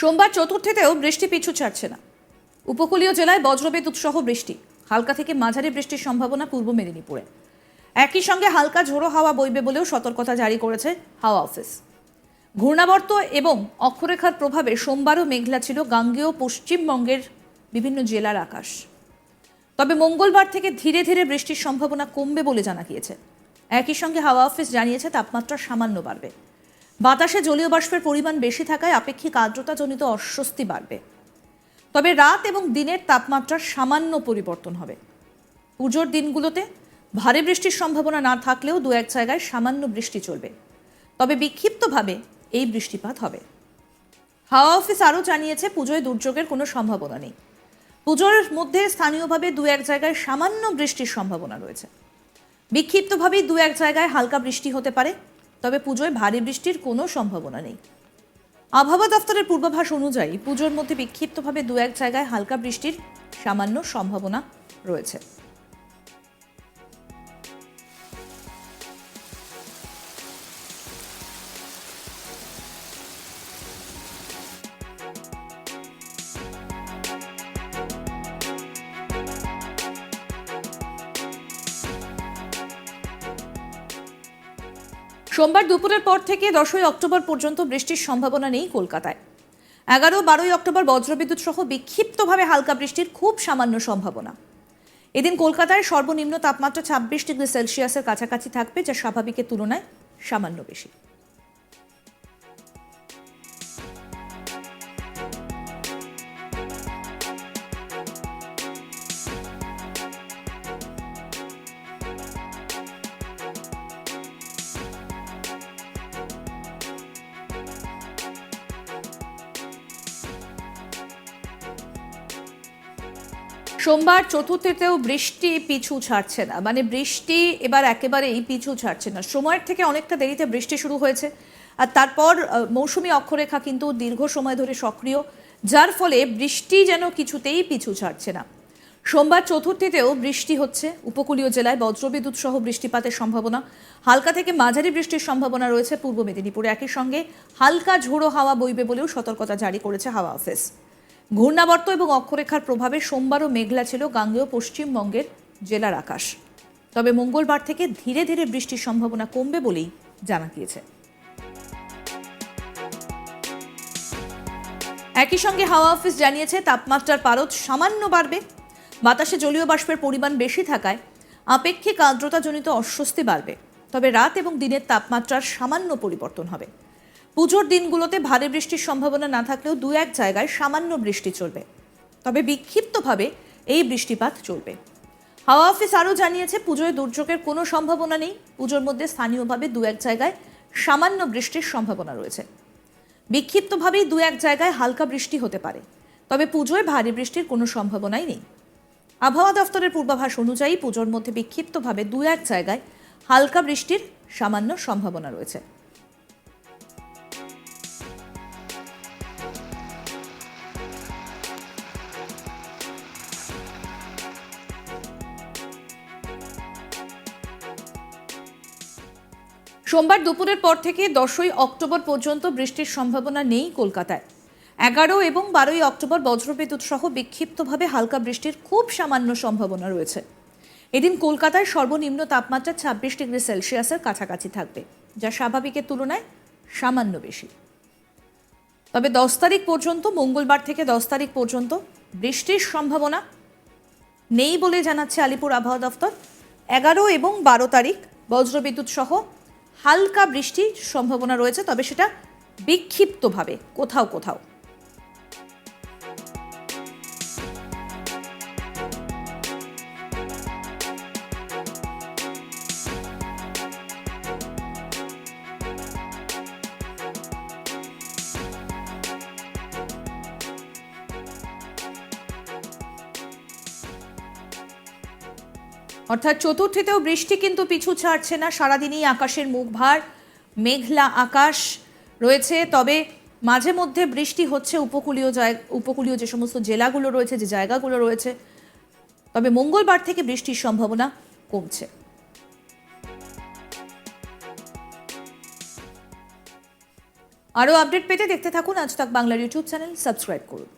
সোমবার চতুর্থীতেও বৃষ্টি পিছু ছাড়ছে না। উপকূলীয় জেলায় বজ্রবিদ্যুৎ সহ বৃষ্টি। হালকা থেকে মাঝারি বৃষ্টির সম্ভাবনা পূর্ব মেদিনীপুরে। একই সঙ্গে হালকা ঝোড়ো হাওয়া বইবে বলেও সতর্কতা জারি করেছে হাওয়া অফিস। ঘূর্ণাবর্ত এবং অক্ষরেখার প্রভাবে সোমবারও মেঘলা ছিল গাঙ্গেয় পশ্চিমবঙ্গের বিভিন্ন জেলার আকাশ। তবে মঙ্গলবার থেকে ধীরে ধীরে বৃষ্টির সম্ভাবনা কমবে বলে জানা গিয়েছে। একই সঙ্গে হাওয়া অফিস জানিয়েছে তাপমাত্রা সামান্য বাড়বে। বাতাসে জলীয় বাষ্পের পরিমাণ বেশি থাকায় আপেক্ষিক আর্দ্রতাজনিত অস্বস্তি বাড়বে। তবে রাত এবং দিনের তাপমাত্রার সামান্য পরিবর্তন হবে। পুজোর দিনগুলোতে ভারী বৃষ্টির সম্ভাবনা না থাকলেও দু এক জায়গায় সামান্য বৃষ্টি চলবে। তবে বিক্ষিপ্তভাবে এই বৃষ্টিপাত হবে। হাওয়া অফিস আরও জানিয়েছে, পুজোয় দুর্যোগের কোনো সম্ভাবনা নেই। পুজোর মধ্যে স্থানীয়ভাবে দু এক জায়গায় সামান্য বৃষ্টির সম্ভাবনা রয়েছে। বিক্ষিপ্তভাবেই দু এক জায়গায় হালকা বৃষ্টি হতে পারে। তবে পুজোয় ভারী বৃষ্টির কোনো সম্ভাবনা নেই। আবহাওয়া দফতরের পূর্বাভাস অনুযায়ী পুজোর মধ্যে বিক্ষিপ্তভাবে দু এক জায়গায় হালকা বৃষ্টির সামান্য সম্ভাবনা রয়েছে। সোমবার দুপুরের পর থেকে দশই অক্টোবর পর্যন্ত বৃষ্টির সম্ভাবনা নেই কলকাতায়। এগারো, বারোই অক্টোবর বজ্রবিদ্যুৎ সহ বিক্ষিপ্তভাবে হালকা বৃষ্টির খুব সামান্য সম্ভাবনা। এদিন কলকাতায় সর্বনিম্ন তাপমাত্রা ছাব্বিশ ডিগ্রি সেলসিয়াসের কাছাকাছি থাকবে, যা স্বাভাবিকের তুলনায় সামান্য বেশি। সোমবার চতুর্থীতেও বৃষ্টি পিছু ছাড়ছে না। মানে বৃষ্টি এবার একেবারেই পিছু ছাড়ছে না। সময়ের থেকে অনেকটা দেরিতে বৃষ্টি শুরু হয়েছে। আর তারপর মৌসুমি অক্ষরেখা কিন্তু দীর্ঘ সময় ধরে সক্রিয়, যার ফলে বৃষ্টি যেন কিছুতেই পিছু ছাড়ছে না। সোমবার চতুর্থীতেও বৃষ্টি হচ্ছে। উপকূলীয় জেলায় বজ্রবিদ্যুৎ সহ বৃষ্টিপাতের সম্ভাবনা। হালকা থেকে মাঝারি বৃষ্টির সম্ভাবনা রয়েছে পূর্ব মেদিনীপুরে। একই সঙ্গে হালকা ঝোড়ো হাওয়া বইবে বলেও সতর্কতা জারি করেছে হাওয়া অফিস। ঘূর্ণাবর্ত এবং অক্ষরেখার প্রভাবে সোমবারও মেঘলা ছিল গাঙ্গেয় পশ্চিমবঙ্গের জেলার আকাশ। তবে মঙ্গলবার থেকে ধীরে ধীরে বৃষ্টির সম্ভাবনা কমবে বলেই জানা গিয়েছে। একই সঙ্গে হাওয়া অফিস জানিয়েছে, তাপমাত্রার পারদ সামান্য বাড়বে। বাতাসে জলীয় বাষ্পের পরিমাণ বেশি থাকায় আপেক্ষিক আর্দ্রতাজনিত অস্বস্তি বাড়বে। তবে রাত এবং দিনের তাপমাত্রার সামান্য পরিবর্তন হবে। পুজোর দিনগুলোতে ভারী বৃষ্টির সম্ভাবনা না থাকলেও দু এক জায়গায় সামান্য বৃষ্টি চলবে। তবে বিক্ষিপ্তভাবে এই বৃষ্টিপাত চলবে। হাওয়া অফিস আরও জানিয়েছে, পুজোয় দুর্যোগের কোনো সম্ভাবনা নেই। পুজোর মধ্যে স্থানীয়ভাবে দু এক জায়গায় সামান্য বৃষ্টির সম্ভাবনা রয়েছে। বিক্ষিপ্তভাবেই দু এক জায়গায় হালকা বৃষ্টি হতে পারে। তবে পুজোয় ভারী বৃষ্টির কোনো সম্ভাবনাই নেই। আবহাওয়া দফতরের পূর্বাভাস অনুযায়ী পুজোর মধ্যে বিক্ষিপ্তভাবে দু এক জায়গায় হালকা বৃষ্টির সামান্য সম্ভাবনা রয়েছে। সোমবার দুপুরের পর থেকে দশই অক্টোবর পর্যন্ত বৃষ্টির সম্ভাবনা নেই কলকাতায়। এগারো এবং বারোই অক্টোবর বজ্রবিদ্যুৎ সহ বিক্ষিপ্তভাবে হালকা বৃষ্টির খুব সামান্য সম্ভাবনা রয়েছে। এদিন কলকাতায় সর্বনিম্ন তাপমাত্রা ছাব্বিশ ডিগ্রি সেলসিয়াসের কাছাকাছি থাকবে, যা স্বাভাবিকের তুলনায় সামান্য বেশি। তবে দশ তারিখ পর্যন্ত, মঙ্গলবার থেকে দশ তারিখ পর্যন্ত বৃষ্টির সম্ভাবনা নেই বলে জানাচ্ছে আলিপুর আবহাওয়া দফতর এগারো এবং বারো তারিখ বজ্রবিদ্যুৎ সহ হালকা বৃষ্টির সম্ভাবনা রয়েছে তবে সেটা বিক্ষিপ্তভাবে কোথাও কোথাও। অর্থাৎ চতুর্থীতেও বৃষ্টি কিন্তু পিছু ছাড়ছে না, সারাদিনই আকাশের মুখ ভার, মেঘলা আকাশ রয়েছে, তবে মাঝে মধ্যে বৃষ্টি হচ্ছে উপকূলীয় জায়গা উপকূলীয় যে সমস্ত জেলাগুলো রয়েছে, যে জায়গাগুলো রয়েছে, তবে মঙ্গলবার থেকে বৃষ্টির সম্ভাবনা কমছে। আরও আপডেট পেতে দেখতে থাকুন আজ তাক বাংলার ইউটিউব চ্যানেল, সাবস্ক্রাইব করুন।